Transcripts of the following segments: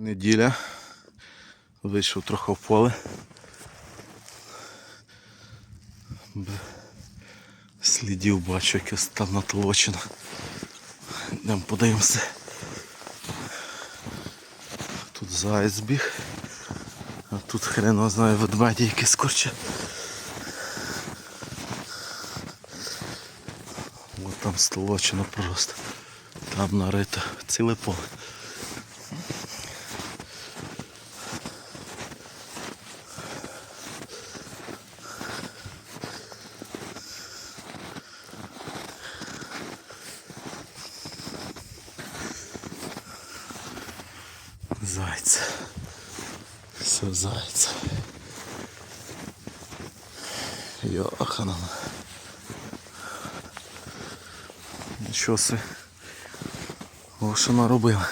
Неділя. Вийшов трохи в поле. Слідів бачу, якесь там натолочено. Йдемо подивимося. Тут заяць біг. А тут хрено знає ведмеді, які скорче. От там столочено просто. Там нарито ціле поле. Зайця. Зайця. Йохана. Нічого си. Що наробила.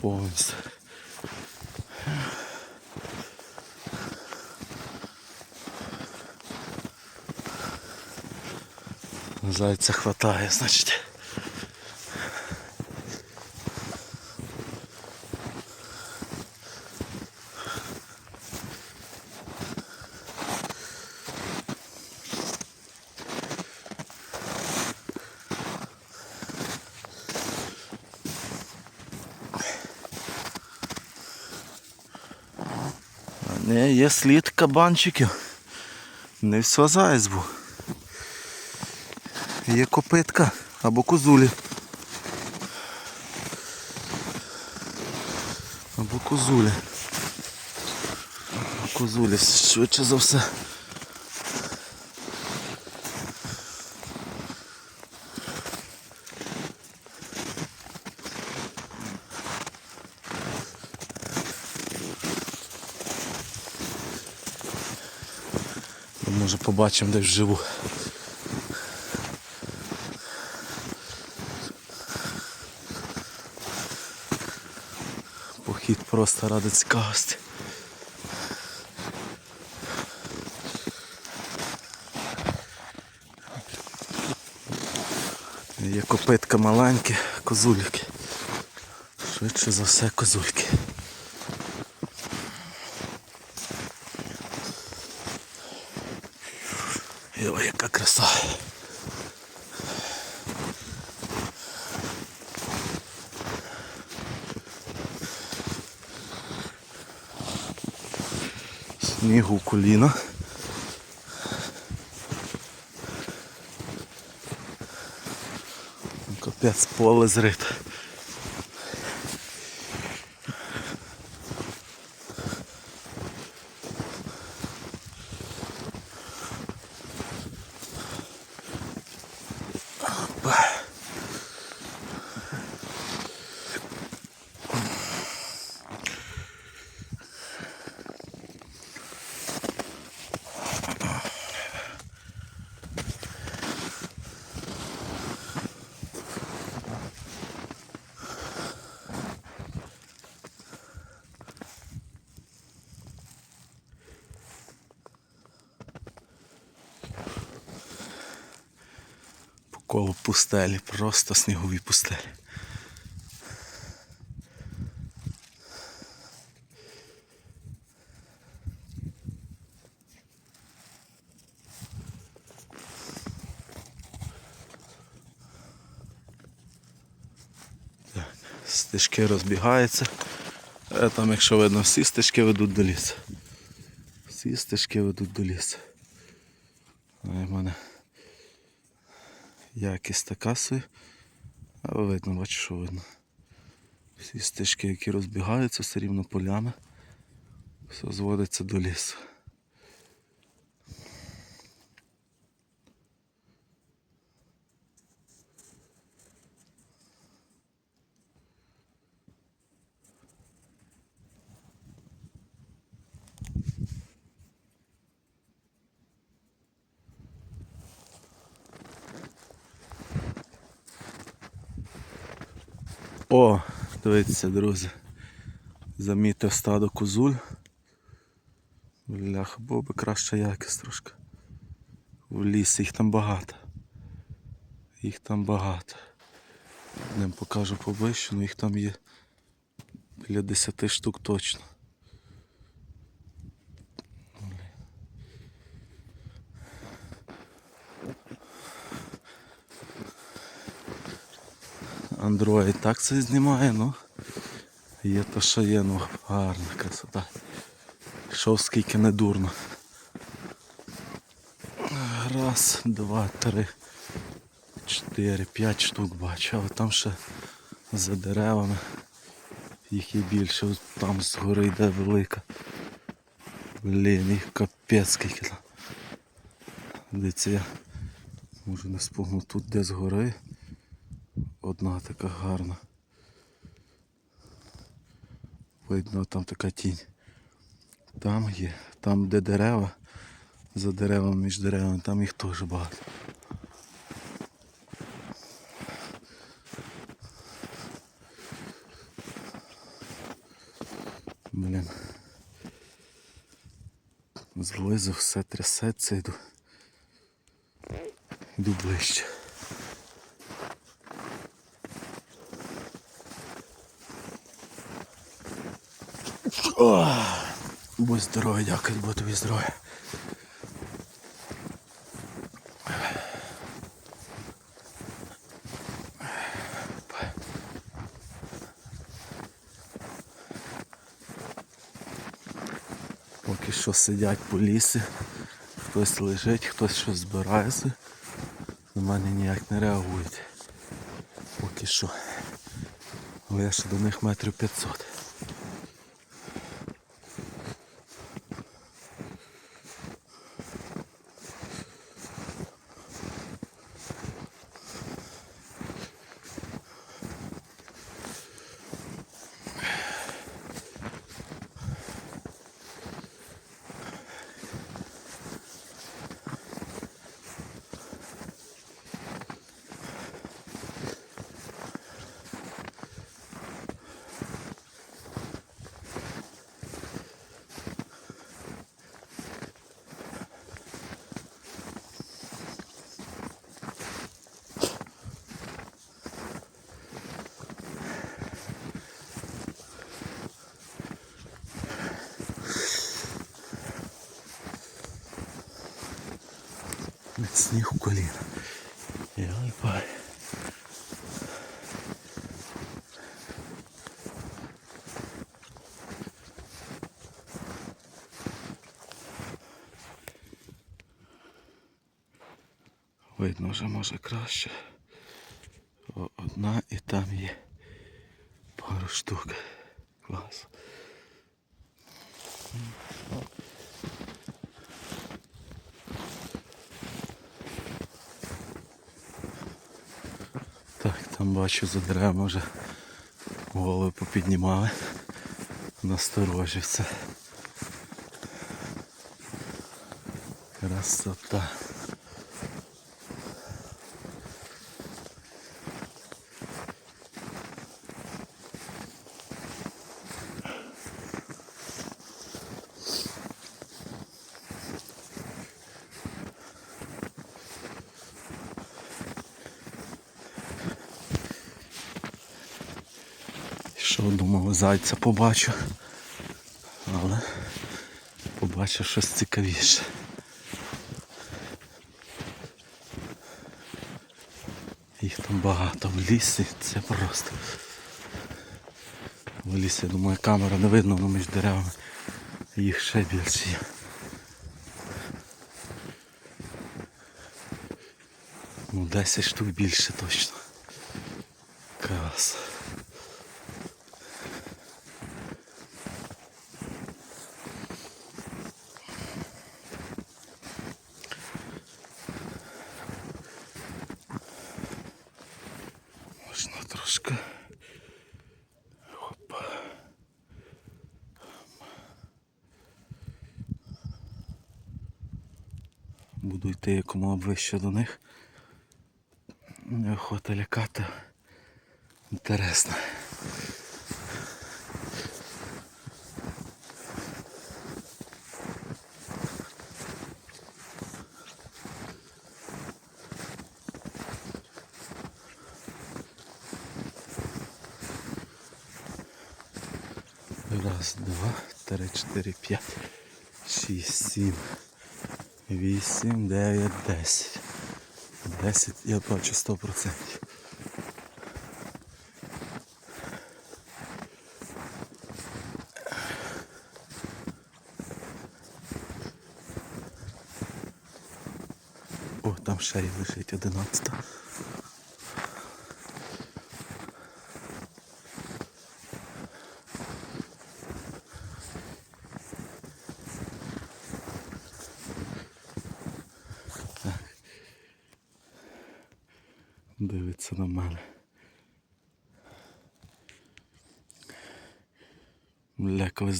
Повністю. Зайця хватає, значить. Не, є слід кабанчиків. Не все заяць був. Є копитка або козулі. Або козулі. Козулі швидше за все. Може побачимо десь вживу. Похід просто ради цікавості. Є копитка маленькі, козульки. Швидше за все козульки. Йо, яка краса. Снігу коліна. Капець поле зрите. Колу пустелі, просто снігові пустелі. Стежки розбігаються. Е, Там, якщо видно, всі стежки ведуть до лісу. Всі стежки ведуть до лісу. А мене якість така. Але видно, бачу, що видно. Всі стежки, які розбігаються, все рівно полями. Все зводиться до лісу. О, дивіться, друзі. Замітив стадо козуль. Бляха, було би краща якість трошки. В лісі їх там багато. Їх там багато. Ним покажу поближче, але їх там є біля 10 штук точно. Android так це знімає, ну є то, що є, ну гарна красота. Шов скільки не дурно. Раз, два, три, чотири, п'ять штук бачу, але там ще за деревами їх є більше, там згори йде велика. Блін, їх капець скільки там. Дивіться, я можу не спугну тут де згори. Одна така гарна. Видно, там така тінь. Там є, там де дерева, за деревами між деревами, там їх теж багато. Блін. Злизу все трясеться, йду. Йду ближче. О, будь здоровий, дякую, будь тобі здоров'я. Поки що сидять по лісі, хтось лежить, хтось щось збирається. На мене ніяк не реагують. Поки що. Але я ще до них метрів 500. сніг у коліна. Яй пай. Видно вже може краще. О, Одна і там є пару штук. Клас. Там бачу за деревами вже голови попіднімали. Насторожився. Красота. Що думав, зайця побачу. Але побачив щось цікавіше. Їх там багато в лісі, це просто. В лісі, я думаю, камера не видно, але між деревами їх ще більше. Ну 10 штук більше точно. Клас. Буду йти якомога ближче до них. Неохота лякати. Інтересно. Раз, два, три, чотири, п'ять, шість, сім. 8, 9, 10. 10 я плачу 100%. О, там ще й лежить 11.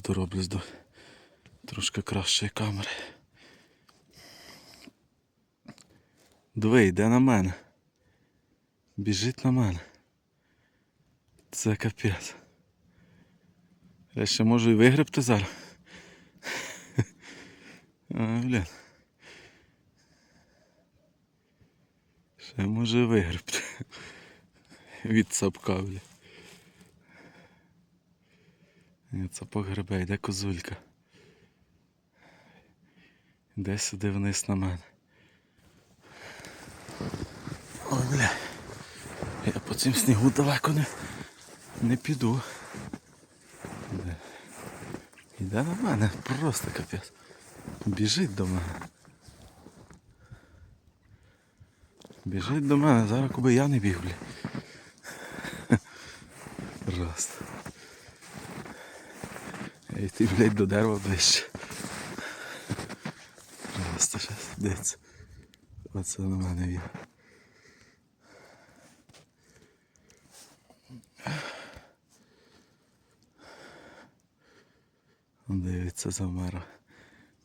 Бля, колись до трошки кращої камери. Диви, йде на мене. Біжить на мене. Це капець. Я ще можу і вигребти зараз. Блін. Ще може вигребти. Від цапка, бля. Ні, цапок гребе, йде козулька. Йде сюди вниз на мене. Ой, бля. Я по цим снігу далеко не, не піду. Йде. Йде на мене, просто капець. Біжить до мене. Біжить до мене, зараз коби я не біг, бля. Просто. Я йти, блядь, до дерева ближче. Просто щас дивиться. Оце на мене він. Дивиться замер.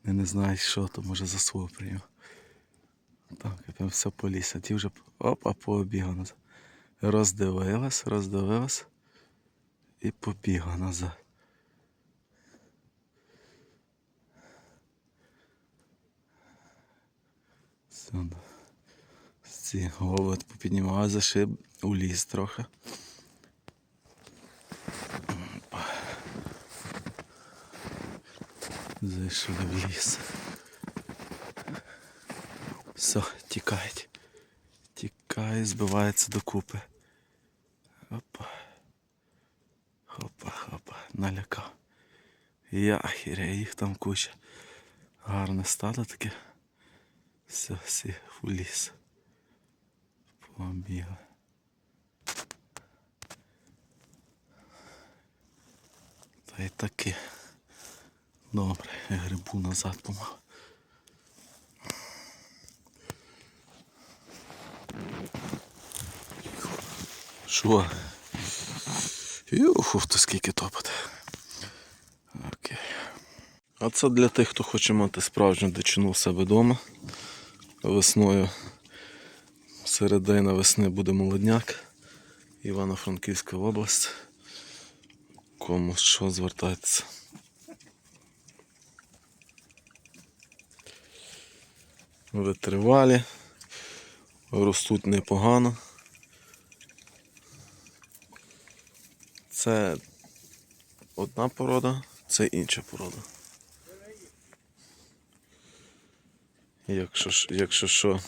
Я не знаю, що то, може за свого прийняв. Так, там все по лісі. Ті вже опа, побігав назад. Роздивилась, роздивилась і побігла назад. Ну. Ці голови попіднімала за шиб у ліс трохи. Зайшли в ліс. Все, тікають. Тікає, збивається докупи. Опа. Хопа, хопа, налякав. Яхіре, їх там куча. Гарне стадо таке. Все, всі в ліс. Побігли. Та й таки. Добре, я грибу назад помав. Що? Юху, то скільки топати. Окей. А це для тих, хто хоче мати справжню дичину у себе вдома. Весною середина весни буде молодняк. Івано-Франківська область. Кому що звертається. Витривалі, ростуть непогано. Це одна порода, це інша порода. Якщо, якщо що,